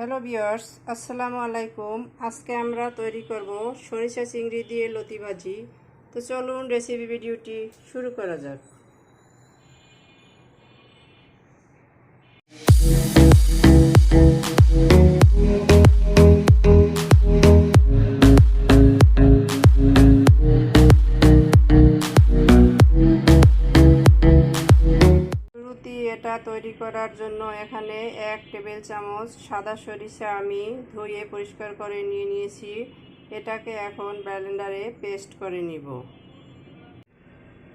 Hello বিয়ার্স আসসালামু আলাইকুম। আজকে আমরা তৈরি করব সরিষা চিংড়ি দিয়ে লতি ভাজি তো চলুন রেসিপি ভিডিওটি শুরু করা যাক। টেবিল চামচ, সাদা সরিষা আমি ধুয়ে পরিষ্কার করে নিয়ে নিয়েছি। এটাকে এখন ব্লেন্ডারে পেস্ট করে নিব।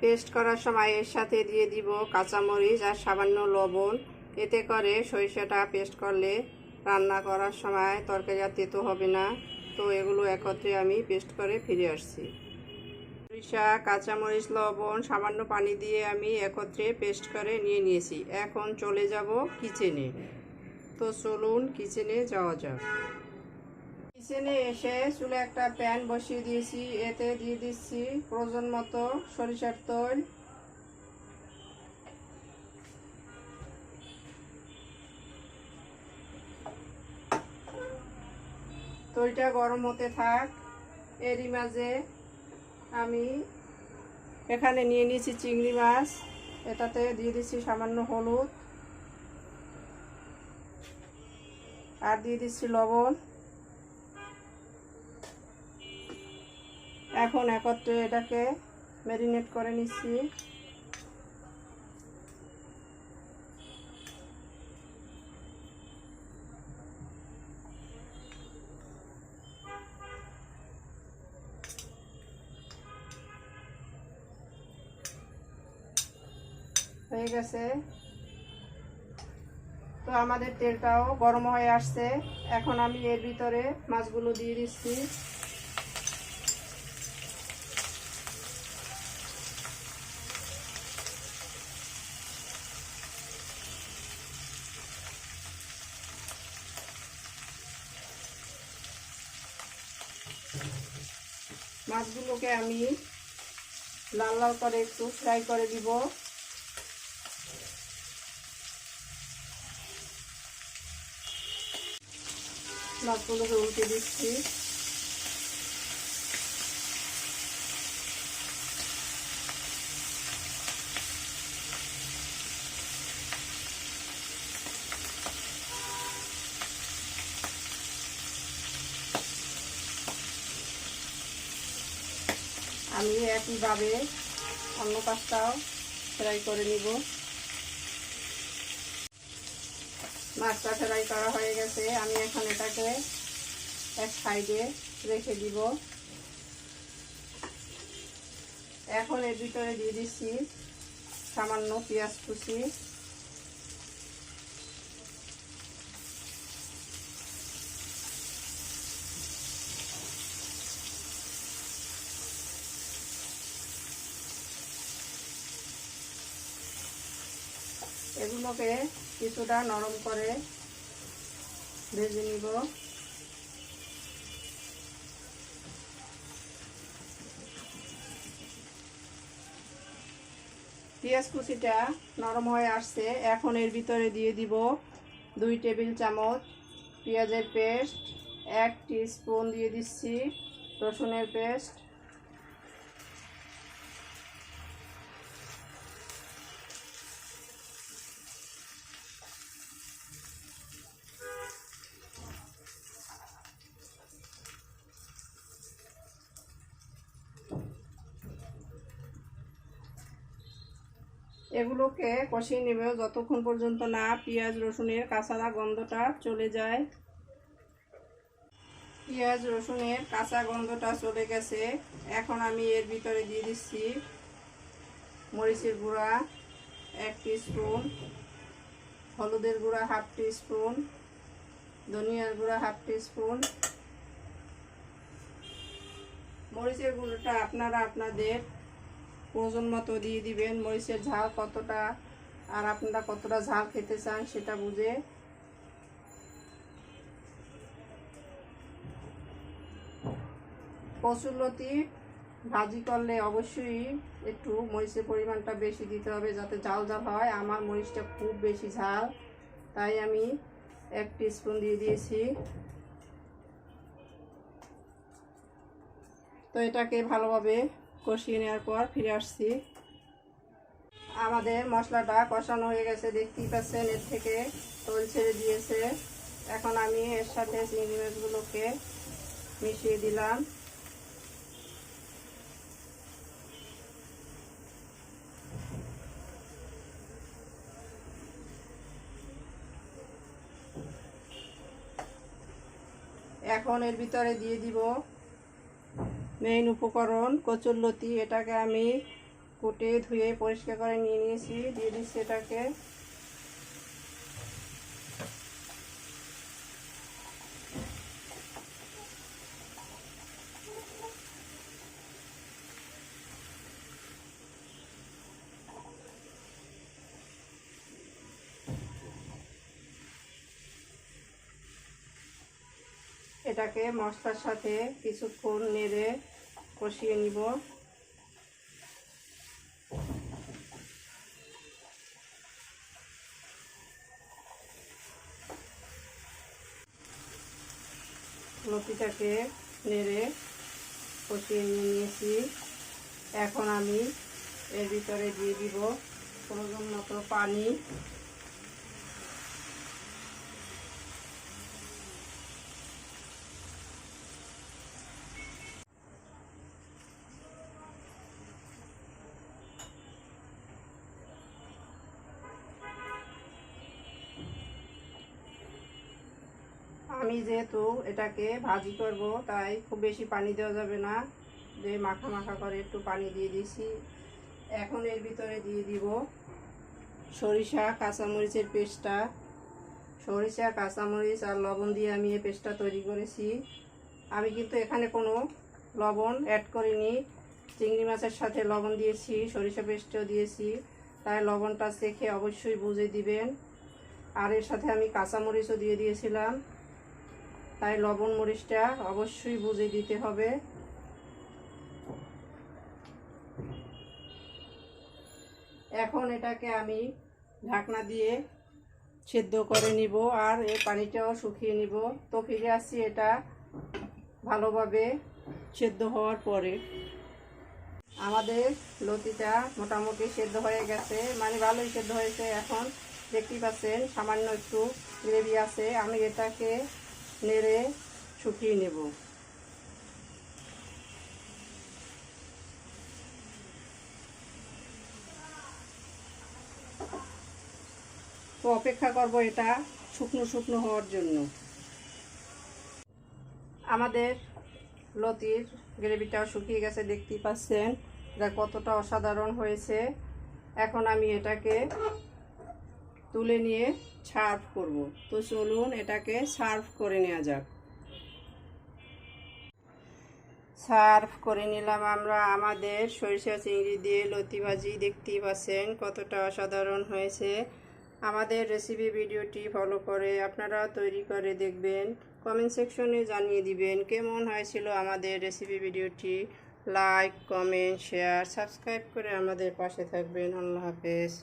পেস্ট করার সময় এর সাথে দিয়ে দিব কাঁচামরিচ আর সামান্য লবণ। এতে করে সরিষাটা পেস্ট করলে রান্না করার সময় তরকারি আর তেতো হবে না। তো এগুলো একত্রে আমি পেস্ট করে ফিরে আসছি। সরিষা, কাঁচামরিচ, লবণ, সামান্য পানি দিয়ে আমি একত্রে পেস্ট করে নিয়ে নিয়েছি। এখন চলে যাব কিচেনে। তো চলুন কিচেনে যাওয়া যাক। কিচেনে এসে চুলে একটা প্যান বসিয়ে দিয়েছি, এতে দিয়ে দিচ্ছি প্রয়োজন মতো সরিষার তৈল। তৈলটা গরম হতে থাক, এরই মাঝে আমি এখানে নিয়ে নিয়েছি চিংড়ি মাছ, এটাতে দিয়ে দিচ্ছি সামান্য হলুদ। আর দিয়ে দিচ্ছি লবণ। এখন একত্রে এটাকে ম্যারিনেট করে নিচ্ছি। হয়ে গেছে। আমাদের তেলটাও গরম হয়ে আসছে। এখন আমি এর ভিতরে মাছগুলো দিয়ে দিচ্ছি। মাছগুলোকে আমি লাল লাল করে একটু ফ্রাই করে দিব। মাছগুলোকে উল্টে দিচ্ছি। আমি একইভাবে অন্য পাশটাও ফ্রাই করে নিব। মাছটা ফ্রাই করা হয়ে গেছে। আমি এখন এটাকে এক সাইডে রেখে দিব। এখন এর ভিতরে দিয়ে দিচ্ছি সামান্য পেঁয়াজ কুচি। এগুলোকে কিছুটা নরম করে ভেজে নিব। পেঁয়াজ কুচিটা নরম হয়ে আসছে। এখন এর ভিতরে দিয়ে দিব দুই টেবিল চামচ পেঁয়াজের পেস্ট, এক স্পুন দিয়ে দিচ্ছি রসুনের পেস্ট। এগুলোকে কষিয়ে নেবে যতক্ষণ পর্যন্ত না পেঁয়াজ, রসুনের কাঁচা গন্ধটা চলে যায়। পেঁয়াজ, রসুনের কাঁচা গন্ধটা চলে গেছে। এখন আমি এর ভিতরে দিয়ে দিচ্ছি মরিচের গুঁড়া, এক স্পুন হলুদের গুঁড়া হাফ স্পুন ধনিয়ার গুঁড়া হাফ স্পুন মরিচের গুঁড়োটা আপনারা আপনাদের প্রয়োজন মতো দিয়ে দিবেন। মরিচের ঝাল কতটা আর আপনারা কতটা ঝাল খেতে চান সেটা বুঝে। কচুরলতি ভাজি করলে অবশ্যই একটু মরিচের পরিমাণটা বেশি দিতে হবে যাতে ঝাল ঝাল হয়। আমার মরিচটা খুব বেশি ঝাল, তাই আমি এক স্পুন দিয়ে দিয়েছি। তো এটাকে ভালোভাবে কষিয়ে নেওয়ার পর ফিরে আসছি। আমাদের মশলাটা কষানো হয়ে গেছে, দেখতেই পাচ্ছেন, এর থেকে তোল ছেড়ে দিয়েছে। এখন আমি এর সাথে চিংড়ি মাছগুলোকে মিশিয়ে দিলাম। এখন এর ভিতরে দিয়ে দিব মেইন উপকরণ কচুরলতি এটাকে আমি কুটে ধুয়ে পরিষ্কার করে নিয়ে নিয়েছি, দিয়ে দিচ্ছি এটাকে। এটাকে মশলার সাথে কিছুক্ষণ নেড়ে কষিয়ে নিব। লতিটাকে নেড়ে কষিয়ে নিয়ে নিয়েছি। এখন আমি এর ভিতরে দিয়ে দিব প্রয়োজন মতো পানি। আমি যেহেতু এটাকে ভাজি করব, তাই খুব বেশি পানি দেওয়া যাবে না। যে মাখা মাখা করে একটু পানি দিয়ে দিছি এখন এর ভিতরে দিয়ে দিব সরিষা, কাঁচামরিচের পেস্টটা। সরিষা, কাঁচামরিচ আর লবণ দিয়ে আমি এই পেস্টটা তৈরি করেছি। আমি কিন্তু এখানে কোনো লবণ অ্যাড করিনি। চিংড়ি মাছের সাথে লবণ দিয়েছি, সরিষা পেস্টও দিয়েছি। তাই লবণটা চেখে অবশ্যই বুঝে দিবেন। আর এর সাথে আমি কাঁচামরিচও দিয়ে দিয়েছিলাম। তাই লবণ মরিচটা অবশ্যই বুঝে দিতে হবে। এখন এটাকে আমি ঢাকনা দিয়ে সেদ্ধ করে নিব আর এই পানিটাও শুকিয়ে নিব। তো ফিরে আসছি এটা ভালোভাবে সেদ্ধ হওয়ার পরে। আমাদের লতিটা মোটামুটি সেদ্ধ হয়ে গেছে। মানে ভালোই সেদ্ধ হয়েছে এখন। দেখতেই পাচ্ছেন, সামান্য একটু গ্রেভি আছে। আমি এটাকে নেড়ে শুকিয়ে নেব। তো অপেক্ষা করব এটা শুকনো শুকনো হওয়ার জন্য। আমাদের লতির গ্রেভিটাও শুকিয়ে গেছে, দেখতেই পাচ্ছেন। যা কতটা অসাধারণ হয়েছে। এখন আমি এটাকে তুলে নিয়ে সার্ভ করব। তো চলুন এটাকে সার্ভ করে নেওয়া যাক। সার্ভ করে নিলাম আমরা। আমাদের সরিষা চিংড়ি দিয়ে লতি ভাজি, দেখতেই পাচ্ছেন কতটা অসাধারণ হয়েছে। আমাদের রেসিপি ভিডিওটি ফলো করে আপনারা তৈরি করে দেখবেন। কমেন্ট সেকশনে জানিয়ে দিবেন কেমন হয়েছিল আমাদের রেসিপি ভিডিওটি। লাইক কমেন্ট শেয়ার সাবস্ক্রাইব করে আমাদের পাশে থাকবেন। আল্লাহ হাফেজ।